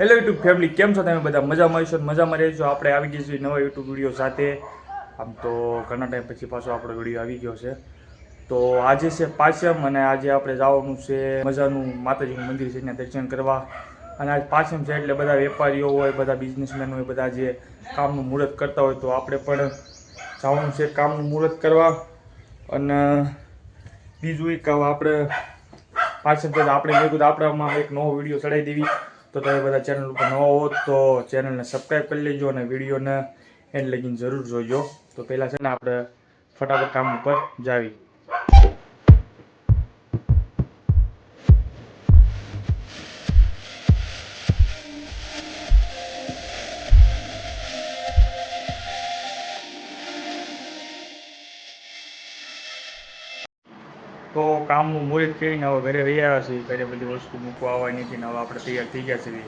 Hello YouTube family કેમ છો તમે બધા? મજામાં હશો મજામાં રહેશો આપણે આવી ગઈ છીએ નવા યુટ્યુબ વીડિયો સાથે. આમ તો ઘણા ટાઈમ પછી પાછો આપણો વીડિયો આવી ગયો છે. તો આજે છે પાછમ અને આજે આપણે જવાનું છે મજાનું માતાજીનું મંદિર છે, ત્યાં દર્શન કરવા. અને આજ પાછમ છે એટલે બધા વેપારીઓ હોય, બધા બિઝનેસમેન હોય, બધા જે કામનું મુહૂર્ત કરતા હોય, તો આપણે પણ જવાનું છે કામનું મુહૂર્ત કરવા. અને બીજું એક આપણે પાછળ આપણે મેં કીધું આપણામાં એક નવો વીડિયો ચડાવી દેવી. તો તમે બધા ચેનલ ઉપર નવા હો તો ચેનલને સબસ્ક્રાઈબ કરી લેજો અને વિડીયોને એન્ડ લગીને જરૂર જોજો. તો પહેલાં છે ને આપણે ફટાફટ કામ ઉપર જાવી. તો કામનું મુહૂર્ત કરીને હવે ઘરે વહી આવ્યા છીએ. ઘરે બધી વસ્તુ મૂકવા આવવાની ને હવે આપણે તૈયાર થઈ ગયા છીએ.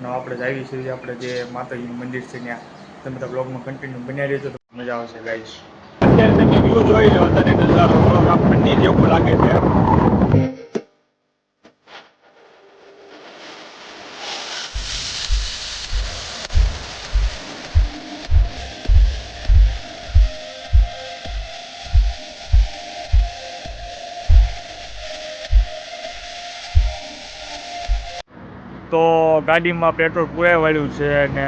ને આપણે જાવી છીએ આપણે જે માતાજીનું મંદિર છે ત્યાં. તમે બધા બ્લોગમાં કન્ટિન્યુ બન્યા રહેજો તો મજા આવશે ગાઈસ અત્યારે તમે વ્યૂ જોઈ લો, તને નજારો આપણને જેવું લાગે છે તો ગાડીમાં પેટ્રોલ પૂરાઈ વાળ્યું છે અને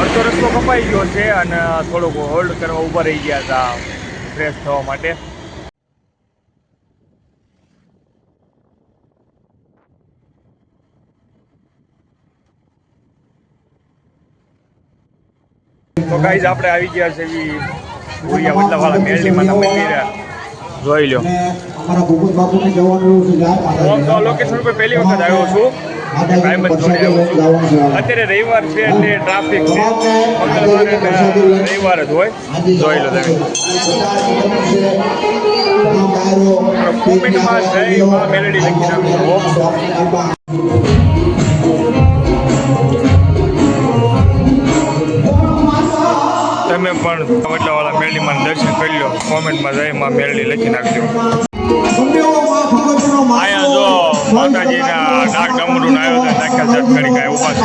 અડધો રસ્તો કપાઈ ગયો છે અને થોડુંક હોલ્ડ કરવા ઊભા રહી ગયા હતા ફ્રેશ થવા માટે. તો ગાઈઝ આપણે આવી ગયા છે એવી ભૂરિયા વડલાવાળા મેળની માતા મંદિરે જોઈ લો. અમારા ભૂપત બાપુને જવાનું તો લોકેશન ઉપર પહેલી વખત આવ્યો છું. અત્યારે રવિવાર છે એટલે ટ્રાફિક છે. રવિવાર જ હોય. જોઈ લો તમે. કોમેન્ટમાં જય મેલેડી લખી નાખજો તમે પણ વડલાવાળા મેરડીમાં દર્શન કરી લો કોમેન્ટમાં જય માં મેરડી લખી નાખજો. અહીંયા જો માતાજીના ડાક ડમરું આયોજન દાખલ જટ કરી કાંઈ ઊભા છે.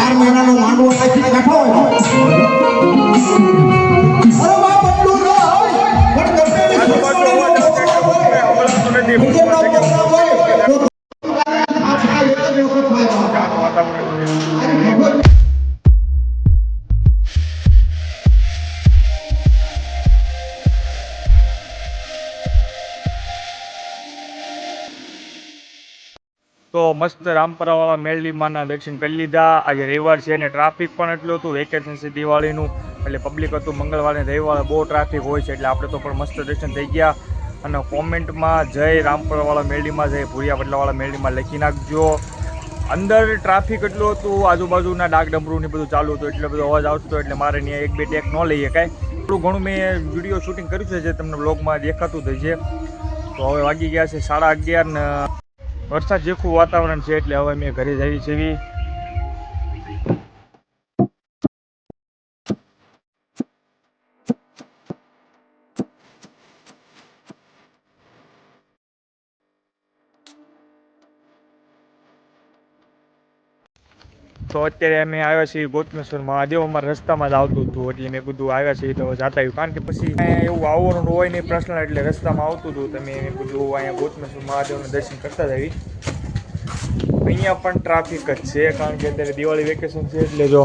તો મસ્ત રામપરાવાળા મેળવી માના દર્શન કરી લીધા. આજે રવિવાર છે અને ટ્રાફિક પણ એટલું હતું. વેકેશન છે દિવાળીનું. એટલે પબ્લિક હતું. મંગળવારે રવિવારે બહુ ટ્રાફિક હોય છે. એટલે આપણે તો પણ મસ્ત દર્શન થઈ ગયા. અને કોમેન્ટમાં જય રામપરાવાળા મેળવીમાં જય ભૂરિયા વડલાવાળા મેળવીમાં લખી નાખજો. અંદર ટ્રાફિક એટલું હતું. આજુબાજુના ડાક ડમરું ને બધું ચાલુ હતું. એટલે બધો અવાજ આવતો એટલે મારે ત્યાં એક બે ટેક ન લઈએ કાંઈ. થોડું ઘણું મેં વીડિયો શૂટિંગ કર્યું છે જે તમને બ્લોગમાં દેખાતું થઈ છે તો હવે વાગી ગયા છે સાડા અગિયાર ને વરસાદ જેખું વાતાવરણ છે એટલે હવે મેં ઘરે જઈએ છે તો અત્યારે અમે આવ્યા છીએ ગોતમેશ્વર મહાદેવ, અમારા રસ્તામાં જ આવતું હતું, એટલે મેં કીધું આવ્યા છીએ તો જાતા આવ્યું કારણ કે પછી એવું આવવાનું હોય નહીં પ્રશ્ન, એટલે રસ્તામાં આવતું હતું તમે મેં કીધું અહીંયા ગોતમેશ્વર મહાદેવના દર્શન કરતા જ અહીંયા પણ ટ્રાફિક જ છે, કારણ કે અત્યારે દિવાળી વેકેશન છે, એટલે જો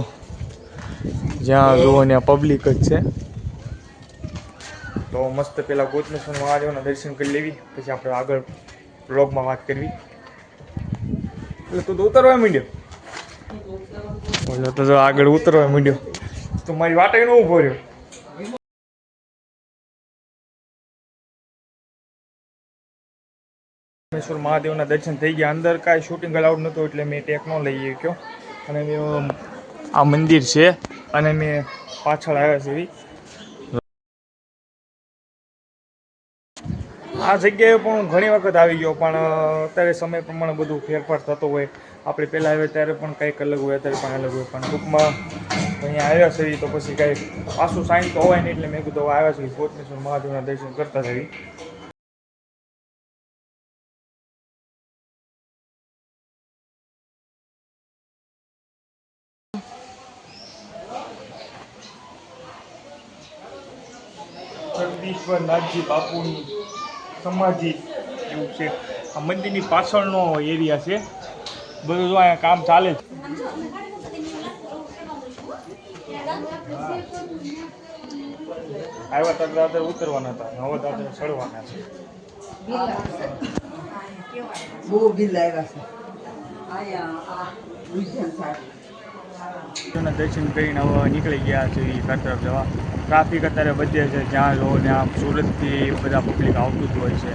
જ્યાં જુઓ ત્યાં પબ્લિક જ છે. તો મસ્ત પહેલાં ગોતમેશ્વર મહાદેવના દર્શન કરી લેવી, પછી આપણે આગળ બ્લોગમાં વાત કરવી. એટલે તું તો ઉતરવા માંડ્યો? ઓલો તો જો આગળ ઉતરવા માંડ્યો. તો મારી વાટે નો ઊભો રહ્યો. રામેશ્વર મહાદેવના દર્શન થઈ ગયા. અંદર કાંઈ શૂટિંગ અલાઉડ નહોતું એટલે મેં ટેક ન લઈ ગયો અને મેં આ મંદિર છે અને મેં પાછળ આવ્યા છે એવી. આ જગ્યાએ પણ ઘણી વખત આવી ગયો, પણ અત્યારે સમય પ્રમાણે બધું ફેરફાર થતો હોય. આપણે પહેલાં આવ્યા ત્યારે પણ કંઈક અલગ હોય, અત્યારે પણ અલગ હોય. પણ ટૂંકમાં અહીંયા આવ્યા છીએ તો પછી કાંઈ પાછું સાંજ તો હોય ને એટલે મેં કીધું આવ્યા છીએ. કોટનેશ્વર મહાદેવના દર્શન કરતા થઈ જગદીશ્વર નાથજી બાપુની સમાધિ એવું છે. આ મંદિરની પાછળનો એરિયા છે. બધું જો અહીંયા કામ ચાલે છે. આવ્યા તક રાત્રે ઉતરવાના હતા. હવે દાદર ચડવાના છે. બહુ બિલ આવ્યા છે. દર્શન કરીને હવે નીકળી ગયા છે એ તરફ જવા. ટ્રાફિક અત્યારે વધે છે, જ્યાં જો ત્યાં સુરતથી બધા પબ્લિક આવતું જ હોય છે.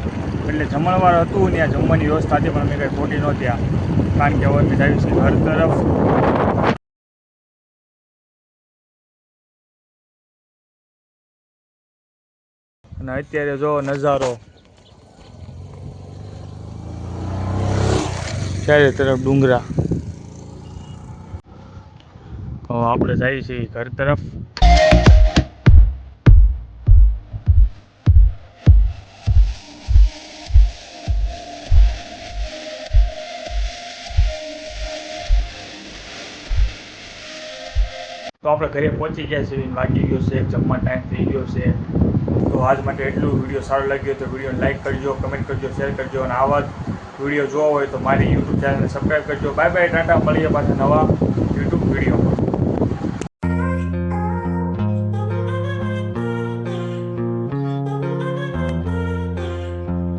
એટલે જમણવાર હતું, ત્યાં જમવાની વ્યવસ્થા હતી, પણ અમે કંઈ ખોટી નહોતી કારણ કે હવે અમે જઈએ છે ઘર તરફ. અને અત્યારે જો નજારો. ચારે તરફ ડુંગરા. આપણે જઈએ છીએ ઘર તરફ. તો આપણે ઘરે પહોંચી ગયા છીએ વાગી ગયો છે, જમવા ટાઈમ થઈ ગયો છે. તો આજ માટે એટલું વીડિયો સારો લાગ્યો તો વીડિયો લાઈક કરજો કમેન્ટ કરજો શેર કરજો અને આવા વીડિયો જોવા હોય તો મારી યુટ્યુબ ચેનલને સબસ્ક્રાઈબ કરજો. બાય બાય ટાટા, મળીએ પાછા નવા યુટ્યુબ વિડીયોમાં.